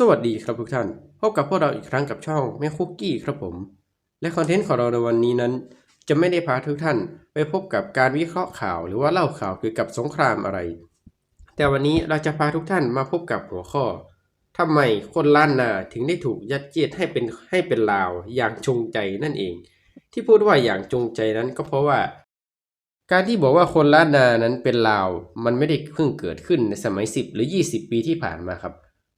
สวัสดีครับทุกท่าน พบกับพวกเราอีกครั้งกับช่องแม่คุกกี้ครับผม และคอนเทนต์ของเราในวันนี้นั้น จะไม่ได้พาทุกท่านไปพบกับการวิเคราะห์ข่าวหรือว่าเล่าข่าวเกี่ยวกับสงครามอะไร แต่วันนี้เราจะพาทุกท่านมาพบกับหัวข้อทำไมคนล้านนาถึงได้ถูกยัดเยียดให้เป็นให้เป็นลาวอย่างจงใจนั่นเอง ที่พูดว่าอย่างจงใจนั้นก็เพราะว่า การที่บอกว่าคนล้านนานั้นเป็นลาว มันไม่ได้เพิ่งเกิดขึ้นในสมัย 10 หรือ 20 ปีที่ผ่านมาครับ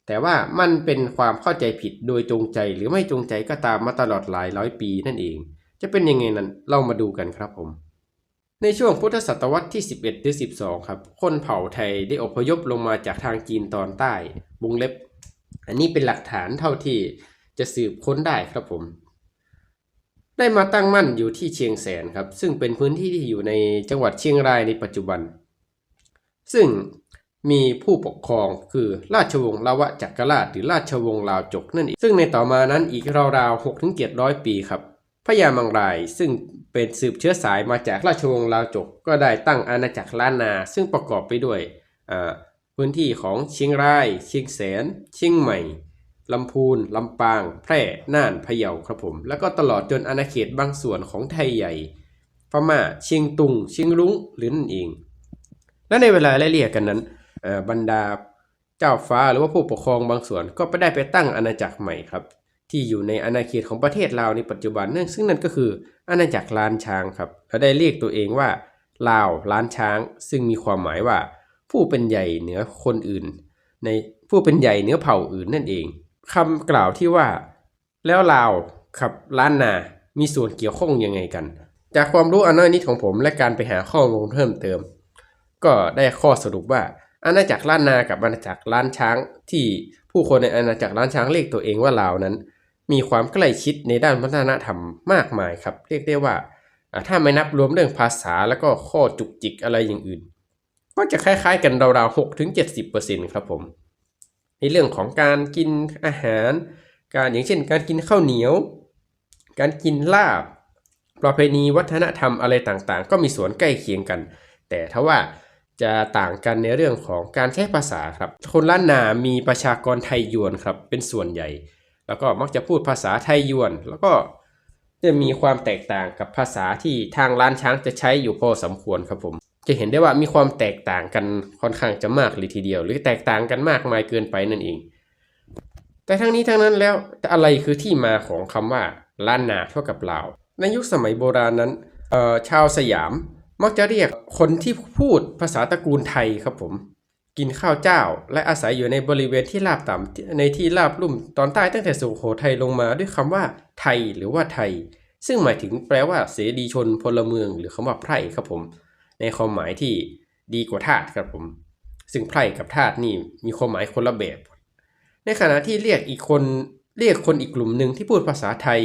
แต่ว่ามันเป็นความเข้าใจผิดโดยจงใจหรือไม่จงใจก็ตามมาตลอดหลายร้อยปีนั่นเอง จะเป็นยังไงนั้นเรามาดูกันครับผม ในช่วงพุทธศตวรรษที่ 11หรือ12 ครับ คนเผ่าไทยได้อพยพลงมาจากทางจีนตอนใต้วงเล็บ อันนี้เป็นหลักฐานเท่าที่จะสืบค้นได้ครับผม ได้มาตั้งมั่นอยู่ที่เชียงแสนครับ ซึ่งเป็นพื้นที่ที่อยู่ในจังหวัดเชียงรายในปัจจุบัน ซึ่ง มีผู้ปกครองคือราชวงศ์ลาวะจักรราชหรือราชวงศ์ลาวจกนั่นเองซึ่งในต่อมานั้นอีกราวๆ6ถึง700ปีครับพญามังรายซึ่งเป็นสืบเชื้อสายมาจากราชวงศ์ลาวจก ก็ได้ตั้งอาณาจักรล้านนา ซึ่งประกอบไปด้วยพื้นที่ของเชียงราย เชียงแสน เชียงใหม่ลำพูนลำปาง แพร่น่านพะเยาครับผม แล้วก็ตลอดจนอาณาเขตบางส่วนของไทยใหญ่พม่าเชียงตุงเชียงรุ้งหรือนั่นเอง และในเวลาไล่เลี่ยกันนั้น บรรดาเจ้าฟ้าหรือว่าผู้ปกครองบางส่วนก็ไปได้ไปตั้งอาณาจักรใหม่ครับ ที่อยู่ในอาณาเขตของประเทศลาวในปัจจุบันนั่นซึ่งนั่นก็คืออาณาจักรล้านช้างครับและได้เรียกตัวเองว่าลาวล้านช้าง ซึ่งมีความหมายว่า ผู้เป็นใหญ่เหนือคนอื่น ในผู้เป็นใหญ่เหนือเผ่าอื่นนั่นเองคำกล่าวที่ว่า แล้วลาวกับล้านนามีส่วนเกี่ยวข้องยังไงกัน จากความรู้อันน้อยนิดของผมและการไปหาข้อมูลเพิ่มเติม ก็ได้ข้อสรุปว่า อาณาจักรล้านนากับอาณาจักรล้านช้าง ที่ผู้คนในอาณาจักรล้านช้างเรียกตัวเองว่าลาวนั้น มีความใกล้ชิดในด้านวัฒนธรรมมากมายครับ เรียกได้ว่าถ้าไม่นับรวมเรื่องภาษาแล้วก็ข้อจุกจิกอะไรอย่างอื่น ก็จะคล้ายๆกันราวๆ6ถึง70%ครับผม ในเรื่องของการกินอาหาร การอย่างเช่น การกินข้าวเหนียว การกินลาบ ประเพณีวัฒนธรรมอะไรต่างๆ ก็มีส่วนใกล้เคียงกัน แต่ถ้าว่า จะต่างกันในเรื่องของการใช้ภาษาครับ คนล้านนามีประชากรไทยยวนครับเป็นส่วนใหญ่ แล้วก็มักจะพูดภาษาไทยยวน แล้วก็จะมีความแตกต่างกับภาษาที่ทางล้านช้างจะใช้อยู่พอสมควรครับผม จะเห็นได้ว่ามีความแตกต่างกันค่อนข้างจะมากเลยทีเดียว หรือแตกต่างกันมากมายเกินไปนั่นเอง แต่ทั้งนี้ทั้งนั้นแล้วอะไรคือที่มาของคำว่าล้านนาเท่ากับลาวในยุคสมัยโบราณนั้นชาวสยาม มักจะเรียกคนที่พูดภาษาตระกูลไทยครับผม กินข้าวเจ้า และอาศัยอยู่ในบริเวณที่ราบต่ำในที่ราบลุ่มตอนใต้ตั้งแต่สุโขทัยลงมาด้วยคำว่า ไทยหรือว่าไทย ซึ่งหมายถึงแปลว่าเสรีชนพลเมืองหรือคำว่าไพร่ครับผม ในความหมายที่ดีกว่าทาสครับผม ซึ่งไพร่กับทาสนี่มีความหมายคนละแบบ ในขณะที่เรียกอีกคนเรียกคนอีกกลุ่มหนึ่งที่พูดภาษาไทย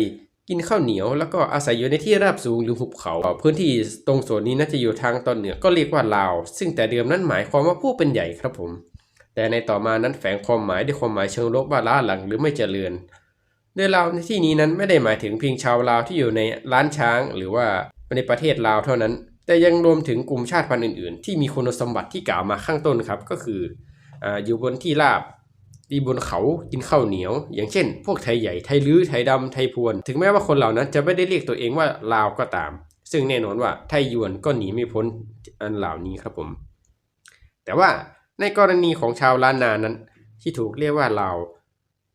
กินข้าวเหนียว แล้วก็อาศัยอยู่ในที่ราบสูงหรือหุบเขา พื้นที่ตรงส่วนนี้น่าจะอยู่ทางตอนเหนือก็เรียกว่าลาว ซึ่งแต่เดิมนั้นหมายความว่าผู้เป็นใหญ่ครับผม แต่ในต่อมานั้นแฝงความหมายด้วยความหมายเชิงลบว่าล้าหลังหรือไม่เจริญโดยลาวในที่นี้นั้นไม่ได้หมายถึงเพียงชาวลาวที่อยู่ในล้านช้าง หรือว่าในประเทศลาวเท่านั้น แต่ยังรวมถึงกลุ่มชาติพันธุ์อื่น ๆ ที่มีคุณสมบัติที่กล่าวมาข้างต้นครับก็คือออยู่บนที่ราบ ดีบนเขากินข้าวเหนียว อย่างเช่น พวกไทยใหญ่ไทยลื้อไทยดำไทยพวน ถึงแม้ว่าคนเหล่านั้นจะไม่ได้เรียกตัวเองว่าลาวก็ตาม ซึ่งแน่นอนว่าไทยยวนก็หนีไม่พ้นอันเหล่านี้ครับผม แต่ว่าในกรณีของชาวล้านนานั้น ที่ถูกเรียกว่าลาว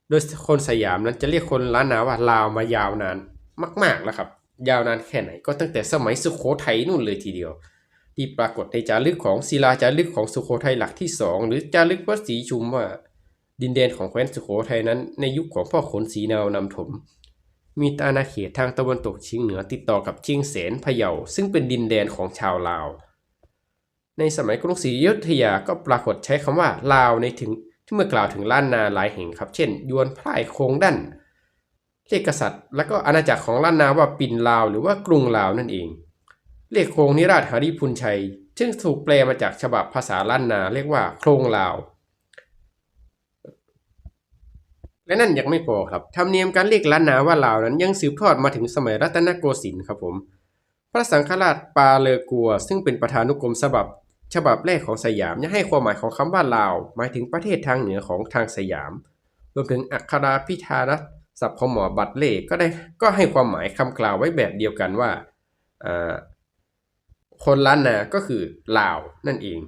โดยคนสยามนั้นจะเรียกคนล้านนาว่าลาวมายาวนานมาก ๆแล้วครับ ยาวนานแค่ไหนก็ตั้งแต่สมัยสุโขทัยนู่นเลยทีเดียว ที่ปรากฏในจารึกของศิลาจารึกของสุโขทัยหลักที่สองหรือจารึกวัดศรีชุมว่า ดินแดนของแคว้นสุโขทัยนั้น ในยุคของพ่อขนศรีนาวนำถม มีอาณาเขตทางตะวันตกเฉียงเหนือติดต่อกับเชียงแสนพะเยาซึ่งเป็นดินแดนของชาวลาว ในสมัยกรุงศรีอยุธยาก็ปรากฏใช้คำว่าลาวในถึงที่เมื่อกล่าวถึงล้านนาหลายแห่งครับ เช่น ยวนพร่ายโคงดันเรียกกษัตริย์ และก็อาณาจักรของล้านนาว่าปินลาวหรือว่ากรุงลาวนั่นเอง เรียกโครงนิราชหาริพุนชัย ซึ่งถูกแปลมาจากฉบับภาษาล้านนาเรียกว่าโครงลาว และนั่นยังไม่พอครับธรรมเนียมการเรียกล้านนาว่าลาวนั้นยังสืบทอดมาถึงสมัยรัตนโกสินทร์ครับผม พระสังฆราชปาเลกัว ซึ่งเป็นประธานุกรมฉบับ ฉบับแรกของสยามยังให้ความหมายของคำว่าลาว หมายถึงประเทศทางเหนือของทางสยาม รวมถึงอักขราพิธานศัพท์ของหมอบัตเล่ก็ได้ก็ให้ความหมายคำกล่าวไว้แบบเดียวกันว่าคนล้านนาก็คือลาวนั่นเอง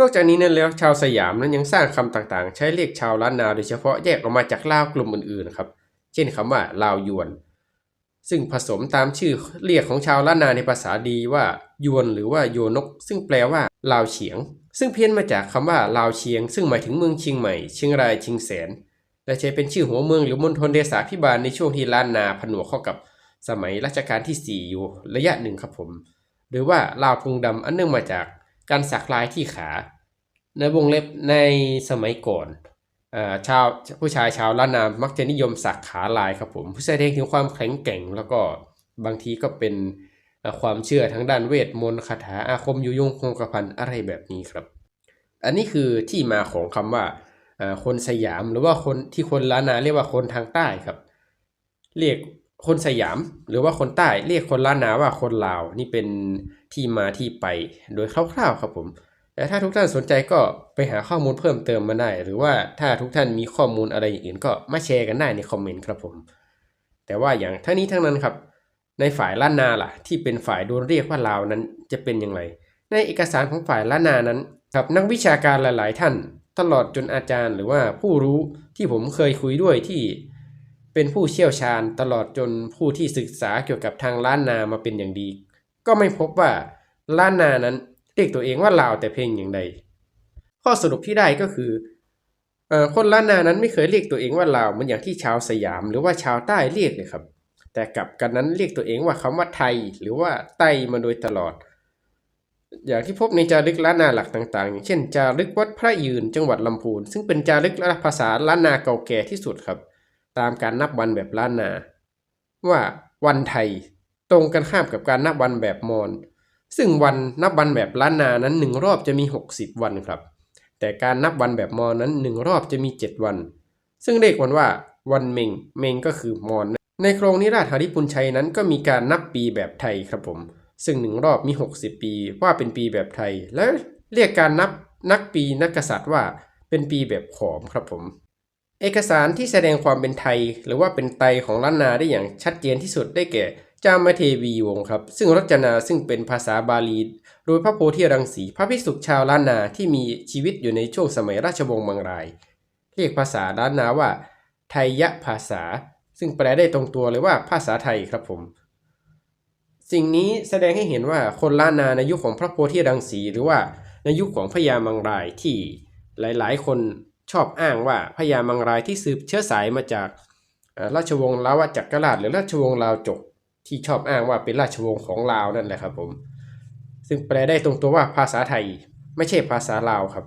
นอกจากนี้นั้นแล้วชาวสยามนั้นยังสร้างคำต่างๆ ใช้เรียกชาวล้านนาโดยเฉพาะแยกออกมาจากลาวกลุ่มอื่นๆนะครับเช่นคำว่าลาวยวน ซึ่งผสมตามชื่อเรียกของชาวล้านนาในภาษาดีว่ายวนหรือว่าโยนก ซึ่งแปลว่าลาวเฉียง ซึ่งเพี้ยนมาจากคำว่าลาวเชียง ซึ่งหมายถึงเมืองเชียงใหม่เชียงรายเชียงแสน และใช้เป็นชื่อหัวเมืองหรือมณฑลเดชาพิบาลในช่วงที่ล้านนาผนวกเข้ากับสมัยรัชกาลที่ 4 อยู่ระยะหนึ่งครับผม หรือว่าลาวพุงดำอันเนื่องมาจาก การสักลายที่ขา ในวงเล็บในสมัยก่อนอชาวผู้ชายชาวล้านนามักจะนิยมสักขาลายครับผมเพื่อแสดงถึงความแข็งแกร่ง แล้วก็บางทีก็เป็นความเชื่อทางด้านเวทมนต์คาถาอาคมยุยงคงกระพันอะไรแบบนี้ครับ อันนี้คือที่มาของคำว่าคนสยามหรือว่าคนที่คนล้านนาเรียกว่าคนทางใต้ครับ เรียก คนสยามหรือว่าคนใต้เรียกคนล้านนาว่าคนลาว นี่เป็นที่มาที่ไปโดยคร่าวๆครับผมแต่ถ้าทุกท่านสนใจก็ไปหาข้อมูลเพิ่มเติมมาได้ หรือว่าถ้าทุกท่านมีข้อมูลอะไรอย่างอื่นก็มาแชร์กันได้ในคอมเมนต์ครับผม แต่ว่าอย่างทั้งนี้ทั้งนั้นครับ ในฝ่ายล้านนาล่ะ ที่เป็นฝ่ายโดนเรียกว่าลาวนั้นจะเป็นอย่างไร ในเอกสารของฝ่ายล้านนานั้นครับนักวิชาการหลาย ๆ ท่าน ตลอดจนอาจารย์ หรือว่าผู้รู้ที่ผมเคยคุยด้วยที่ เป็นผู้เชี่ยวชาญตลอดจนผู้ที่ศึกษาเกี่ยวกับทางล้านนามาเป็นอย่างดี ก็ไม่พบว่าล้านนานั้นเรียกตัวเองว่าลาวแต่เพียงอย่างใด ข้อสรุปที่ได้ก็คืออคนล้านนานั้นไม่เคยเรียกตัวเองว่าลาวเหมือนอย่างที่ชาวสยามหรือว่าชาวใต้เรียกเลยครับ แต่กลับกันนั้นเรียกตัวเองว่าคำว่าไทย หรือว่าไต้มาโดยตลอด อย่างที่พบในจารึกล้านนาหลักต่างๆ อย่างเช่นจารึกวัดพระยืนจังหวัดลำพูน ซึ่งเป็นจารึกภาษาล้านนาเก่าแก่ที่สุดครับ ตามการนับวันแบบล้านนา ว่าวันไทยตรงกันข้ามกับการนับวันแบบมอญซึ่งวันนับวันแบบล้านนานั้นหนึ่งรอบจะมี 60 วันครับ แต่การนับวันแบบมอญนั้นหนึ่งรอบจะมี 7 วัน ซึ่งเรียกวันว่าวันเมงเมงก็คือมอญในโครงนิราชหาริปุญชัยนั้นก็มีการนับปีแบบไทยครับผม ซึ่งหนึ่งรอบมี 60 ปีว่าเป็นปีแบบไทย และเรียกการนับนักปีนักกษัตริย์ว่าเป็นปีแบบขอมครับผม เอกสารที่แสดงความเป็นไทย หรือว่าเป็นไตของล้านนาได้อย่างชัดเจนที่สุดได้แก่จามเทวีวงครับ ซึ่งรจนาซึ่งเป็นภาษาบาลี โดยพระโพธิรังสีพระภิกษุชาวล้านนาที่มีชีวิตอยู่ในช่วงสมัยราชวงศ์มังราย เรียกภาษาล้านนาว่า ไทยภาษา ซึ่งแปลได้ตรงตัวเลยว่าภาษาไทยครับผม สิ่งนี้แสดงให้เห็นว่าคนล้านนาในยุคของพระโพธิรังสีหรือว่าในยุคของพญามังรายที่หลาย ๆ คน ชอบอ้างว่าพญามังรายที่สืบเชื้อสายมาจากราชวงศ์ลาวจักรราชหรือราชวงศ์ลาวจก ที่ชอบอ้างว่าเป็นราชวงศ์ของลาวนั่นแหละครับผม ซึ่งแปลได้ตรงตัวว่าภาษาไทยไม่ใช่ภาษาลาวครับ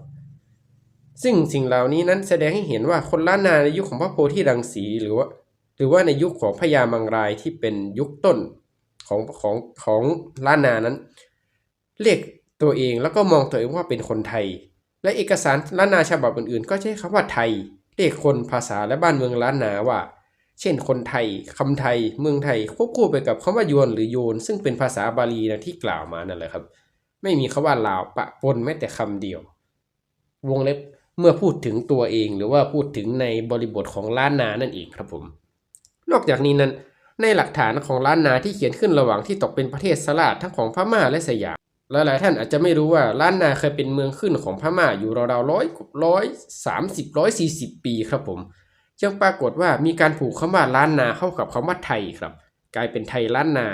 ซึ่งสิ่งเหล่านี้นั้นแสดงให้เห็นว่าคนล้านนาในยุคของพระโพธิรังสีหรือว่าหรือว่าในยุคของพญามังรายที่เป็นยุคต้นของของของล้านนานั้น เรียกตัวเองแล้วก็มองตัวเองว่าเป็นคนไทย และเอกสารล้านนาฉบับอื่นๆ ก็ใช้คำว่าไทยเรียกคนภาษาและบ้านเมืองล้านนาว่า เช่นคนไทยคำไทย เมืองไทยควบคู่ไปกับคำว่ายวนหรือโยน ซึ่งเป็นภาษาบาลีนะที่กล่าวมานั่นแหละครับ ไม่มีคำว่าลาวปะปนแม้แต่คำเดียว วงเล็บเมื่อพูดถึงตัวเองหรือว่าพูดถึงในบริบทของล้านนานั่นเองครับผม นอกจากนี้นั้นในหลักฐานของล้านนาที่เขียนขึ้นระหว่างที่ตกเป็นประเทศสลาดทั้งของพม่าและสยาม หลายๆท่านอาจจะไม่รู้ว่าล้านนาเคยเป็นเมืองขึ้นของพม่าอยู่ราวๆร้อยร้อยสามสิบร้อยสี่สิบปีครับผมจึงปรากฏว่ามีการผูกคำว่าล้านนาเข้ากับคำว่าไทยครับ กลายเป็นไทยล้านนา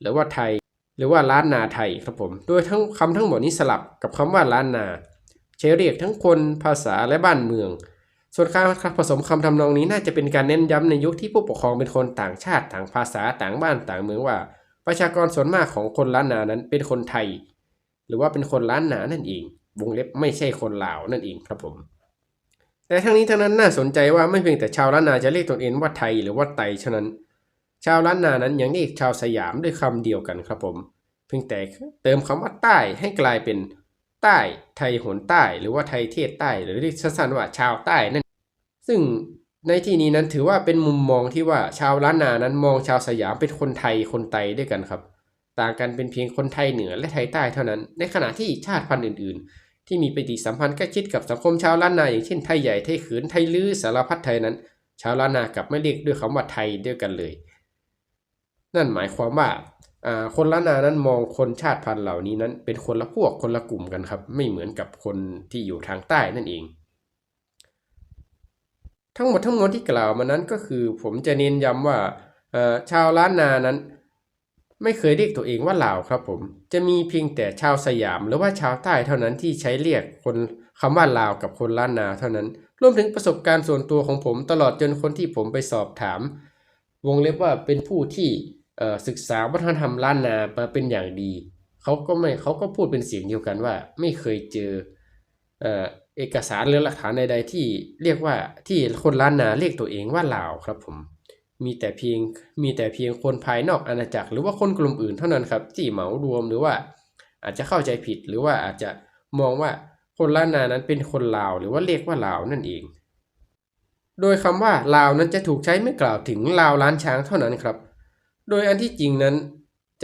หรือว่าไทย หรือว่าล้านนาไทยครับผมโดยทั้งคำทั้งหมดนี้สลับกับคำว่าล้านนาใช้เรียกทั้งคนภาษาและบ้านเมือง ส่วนการผสมคำทำนองนี้น่าจะเป็นการเน้นย้ำในยุคที่ผู้ปกครองเป็นคนต่างชาติต่างภาษาต่างบ้านต่างเมืองว่า ประชากรส่วนมากของคนล้านนานั้นเป็นคนไทย หรือว่าเป็นคนล้านนานั่นเอง วงเล็บไม่ใช่คนลาวนั่นเองครับผม แต่ทั้งนี้ทั้งนั้นน่าสนใจว่าไม่เพียงแต่ชาวล้านนาจะเรียกตนเองว่าไทยหรือว่าไตเท่านั้น ชาวล้านนานั้นยังเรียกชาวสยามด้วยคำเดียวกันครับผม เพียงแต่เติมคำว่าใต้ให้กลายเป็นใต้ไทยหนใต้ หรือว่าไทยเทศใต้ หรือเรียกสั้นๆว่าชาวใต้นั่น ซึ่งในที่นี้นั้นถือว่าเป็นมุมมองที่ว่าชาวล้านนานั้นมองชาวสยามเป็นคนไทยคนไตด้วยกันครับ ต่างกันเป็นเพียงคนไทยเหนือและไทยใต้เท่านั้น ในขณะที่ชาติพันธุ์อื่น ๆ ที่มีปฏิสัมพันธ์ใกล้ชิดกับสังคมชาวล้านนาอย่างเช่นไทยใหญ่ไทยขืนไทยลื้อสารพัดไทยนั้น ชาวล้านนากลับไม่เรียกด้วยคำว่าไทยด้วยกันเลย นั่นหมายความว่าคนล้านนานั้นมองคนชาติพันธุ์เหล่านี้นั้น เป็นคนละพวกคนละกลุ่มกันครับ ไม่เหมือนกับคนที่อยู่ทางใต้นั่นเอง ทั้งหมดทั้งมวลที่กล่าวมานั้นก็คือ ผมจะเน้นย้ำว่าชาวล้านนานั้น ไม่เคยเรียกตัวเองว่าลาวครับผม จะมีเพียงแต่ชาวสยามหรือว่าชาวใต้เท่านั้นที่ใช้เรียกคนคำว่าลาวกับคนล้านนาเท่านั้น รวมถึงประสบการณ์ส่วนตัวของผมตลอดจนคนที่ผมไปสอบถาม วงเล็บว่าเป็นผู้ที่ศึกษาวัฒนธรรมล้านนามาเป็นอย่างดีเขาก็ไม่เขาก็พูดเป็นเสียงเดียวกันว่า ไม่เคยเจอเอกสารหรือหลักฐานใดๆที่เรียกว่าที่คนล้านนาเรียกตัวเองว่าลาวครับผม มีแต่เพียงมีแต่เพียงคนภายนอกอาณาจักร หรือว่าคนกลุ่มอื่นเท่านั้นครับที่เหมารวมหรือว่า อาจจะเข้าใจผิดหรือว่าอาจจะมองว่าคนล้านนานั้นเป็นคนลาว หรือว่าเรียกว่าลาวนั่นเอง โดยคำว่าลาวนั้นจะถูกใช้ไม่กล่าวถึงลาวล้านช้างเท่านั้นครับ โดยอันที่จริงนั้น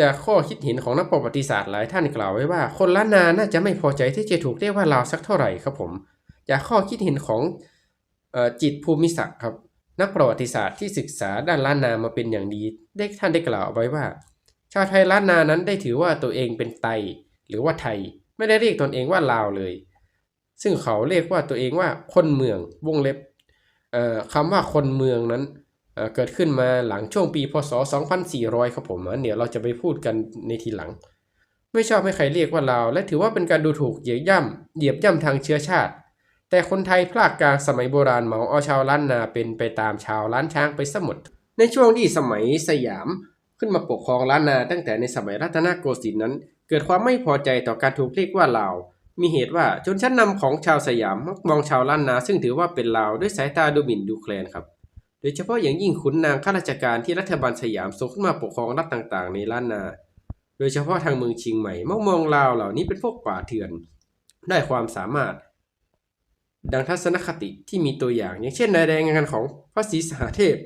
จากข้อคิดเห็นของนักประวัติศาสตร์หลายท่านกล่าวไว้ว่า คนล้านนาน่าจะไม่พอใจที่จะถูกเรียกว่าลาวสักเท่าไหร่ครับผม จากข้อคิดเห็นของอจิตภูมิศักดิ์ครับ นักประวัติศาสตร์ที่ศึกษาด้านล้านนามาเป็นอย่างดี ได้ท่านได้กล่าวเอาไว้ว่า ชาวไทยล้านนานั้นได้ถือว่าตัวเองเป็นไต หรือว่าไทย ไม่ได้เรียกตนเองว่าลาวเลย ซึ่งเขาเรียกว่าตัวเองว่าคนเมืองวงเล็บคำว่าคนเมืองนั้นเเกิดขึ้นมาหลังช่วงปีพศ 2400 ครับผมอันเดี๋ยวเราจะไปพูดกันในทีหลัง ไม่ชอบให้ใครเรียกว่าลาวและถือว่าเป็นการดูถูกเหยียบย่ำเหยียบย่ำทางเชื้อชาติ แต่คนไทยพลากกลางสมัยโบราณเหมาเอาชาวล้านนาเป็นไปตามชาวล้านช้างไปซะหมด ในช่วงที่สมัยสยามขึ้นมาปกครองล้านนาตั้งแต่ในสมัยรัตนโกสินทร์นั้น เกิดความไม่พอใจต่อการถูกเรียกว่าลาว มีเหตุว่าชนชั้นนำของชาวสยามมักมองชาวล้านนา ซึ่งถือว่าเป็นลาวด้วยสายตาดูหมิ่นดูแคลนครับ โดยเฉพาะอย่างยิ่งขุนนางข้าราชการที่รัฐบาลสยามส่งขึ้นมาปกครองรัฐต่างๆ ในล้านนา โดยเฉพาะทางเมืองเชียงใหม่มักมองลาวเหล่านี้เป็นพวกป่าเถื่อน ได้ความสามารถ ดังทัศนคติที่มีตัวอย่าง อย่างเช่นในรายงานของพระศรีสหเทพ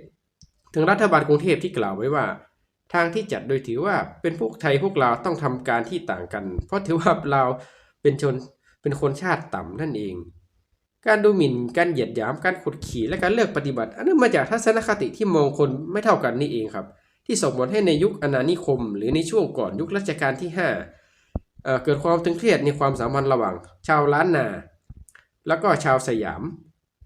ถึงรัฐบาลกรุงเทพที่กล่าวไว้ว่า ทางที่จัดโดยถือว่าเป็นพวกไทยพวกลาวต้องทำการที่ต่างกัน เพราะถือว่าลาวเป็นชนเป็นคนชาติต่ำนั่นเอง การดูหมิ่นการเหยียดหยามการขุดขี่และการเลือกปฏิบัติอันนั้นมาจากทัศนคติที่มองคนไม่เท่ากันนี่เองครับ ที่ส่งผลให้ในยุคอาณานิคม หรือในช่วงก่อนยุครัชกาลที่ห้าเเกิดความตึงเครียดในความสัมพันธ์ระหว่าง ชาวล้านนา แล้วก็ชาวสยาม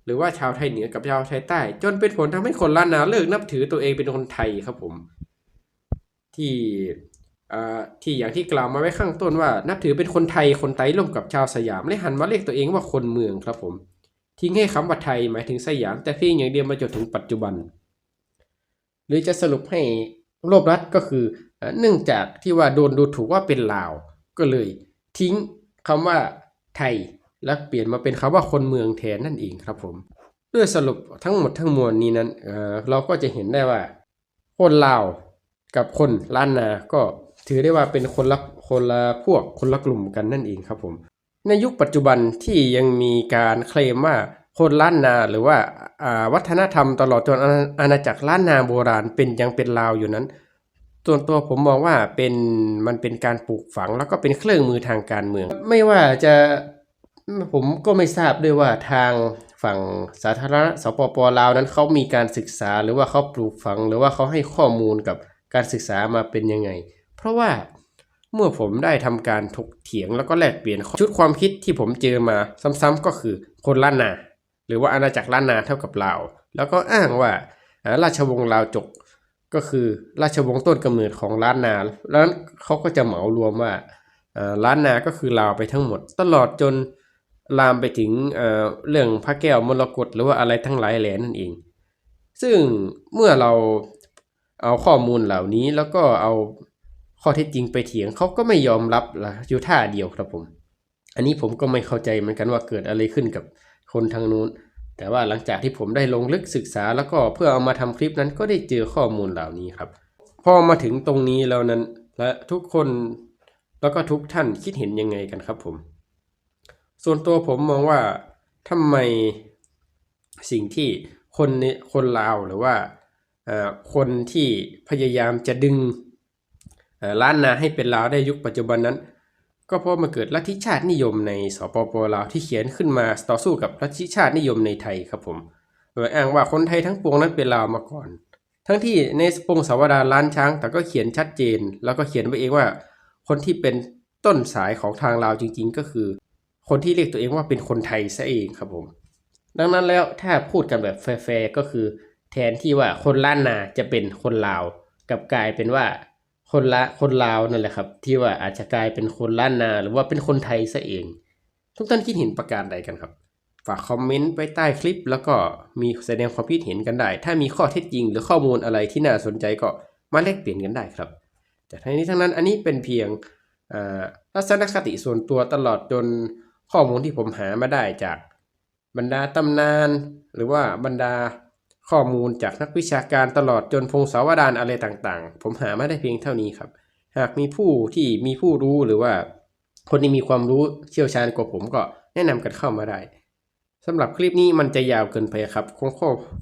หรือว่าชาวไทยเหนือกับชาวไทยใต้ จนเป็นผลทำให้คนล้านนาเลิกนับถือตัวเองเป็นคนไทยครับผม ที่อ่าที่อย่างที่กล่าวมาไว้ข้างต้นว่า นับถือเป็นคนไทยคนไต้ร่วมกับชาวสยามและหันมาเรียกตัวเองว่าคนเมืองครับผมทิ้งให้คำว่าไทยหมายถึงสยาม แต่เพียงอย่างเดียวมาจนถึงปัจจุบัน หรือจะสรุปให้รวบรัดก็คือเอ่อเนื่องจากที่ว่าโดนดูถูกว่าเป็นลาว ก็เลยทิ้งคำว่าไทย และเปลี่ยนมาเป็นคำว่าคนเมืองแทนนั่นเองครับผม ด้วยสรุปทั้งหมดทั้งมวลนี้นั้นเออเราก็จะเห็นได้ว่า คนลาวกับคนล้านนา ก็ถือได้ว่าเป็นคนละคนละพวกคนละกลุ่มกันนั่นเองครับผม ในยุคปัจจุบันที่ยังมีการเคลมว่าคนล้านนาหรือว่าอ่าวัฒนธรรมตลอดจนอาณาอาณาจักรล้านนาโบราณเป็นยังเป็นลาวอยู่นั้นส่วนตัวผมมองว่าเป็นมันเป็นการปลูกฝังแล้วก็เป็นเครื่องมือทางการเมือง ไม่ว่าจะ ผมก็ไม่ทราบด้วยว่าทางฝั่งสาธารณสปปลาวนั้นเขามีการศึกษาหรือว่าเขาปลูกฝังหรือว่าเขาให้ข้อมูลกับการศึกษามาเป็นยังไง เพราะว่าเมื่อผมได้ทำการถกเถียงแล้วก็แลกเปลี่ยนชุดความคิดที่ผมเจอมาซ้ำๆก็คือคนล้านนา หรือว่าอาณาจักรล้านนาเท่ากับลาวแล้วก็อ้างว่าราชวงศ์ลาวจกก็คือราชวงศ์ต้นกำเนิดของล้านนา แล้วเขาก็จะเหมารวมว่าล้านนาก็คือลาวไปทั้งหมด ตลอดจน ลามไปถึงเเรื่องพระแก้วมรกตหรือว่าอะไรทั้งหลายแหล่นั่นเอง ซึ่งเมื่อเราเอาข้อมูลเหล่านี้แล้วก็เอาข้อเท็จจริงไปเถียงเขาก็ไม่ยอมรับละอยู่ท่าเดียวครับผม อันนี้ผมก็ไม่เข้าใจเหมือนกันว่าเกิดอะไรขึ้นกับคนทางนู้น แต่ว่าหลังจากที่ผมได้ลงลึกศึกษา แล้วก็เพื่อเอามาทำคลิปนั้นก็ได้เจอข้อมูลเหล่านี้ครับ พอมาถึงตรงนี้แล้วนั้น และทุกคนแล้วก็ทุกท่านคิดเห็นยังไงกันครับผม ส่วนตัวผมมองว่าทำไมสิ่งที่คนคนลาวหรือว่าคนที่พยายามจะดึงล้านนาให้เป็นลาวได้ยุคปัจจุบันนั้น ก็เพราะมันเกิดลัทธิชาตินิยมในสปปลาวที่เขียนขึ้นมาต่อสู้กับลัทธิชาตินิยมในไทยครับผมโดยอ้างว่าคนไทยทั้งปวงนั้นเป็นลาวมาก่อน ทั้งที่ในปงสาวดาล้านช้าง แต่ก็เขียนชัดเจน แล้วก็เขียนไว้เองว่า คนที่เป็นต้นสายของทางลาวจริง ๆ ก็คือ คนที่เรียกตัวเองว่าเป็นคนไทยซะเองครับผม ดังนั้นแล้วถ้าพูดกันแบบแฟร์ก็คือ แทนที่ว่าคนล้านนาจะเป็นคนลาวกับกลายเป็นว่าคนละคนลาวนั่นแหละครับ ที่ว่าอาจจะกลายเป็นคนล้านนา หรือว่าเป็นคนไทยซะเอง ทุกท่านคิดเห็นประการใดกันครับ ฝากคอมเมนต์ไปใต้คลิป แล้วก็มีแสดงความคิดเห็นกันได้ ถ้ามีข้อเท็จจริง หรือข้อมูลอะไรที่น่าสนใจก็มาแลกเปลี่ยนกันได้ครับ แต่ทั้งนี้ทั้งนั้นอันนี้เป็นเพียงอ่าทัศนคติส่วนตัวตลอดจน ข้อมูลที่ผมหามาได้จากบรรดาตำนาน หรือว่าบรรดาข้อมูลจากนักวิชาการตลอดจนพงศาวดารอะไรต่างๆ ผมหามาได้เพียงเท่านี้ครับ หากมีผู้ที่มีผู้รู้หรือว่า คนที่มีความรู้เชี่ยวชาญกว่าผมก็แนะนำกันเข้ามาได้สำหรับคลิปนี้มันจะยาวเกินไปครับ คง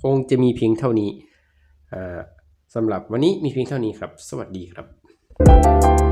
คงจะมีเพียงเท่านี้อ่าสำหรับวันนี้มีเพียงเท่านี้ครับ สวัสดีครับ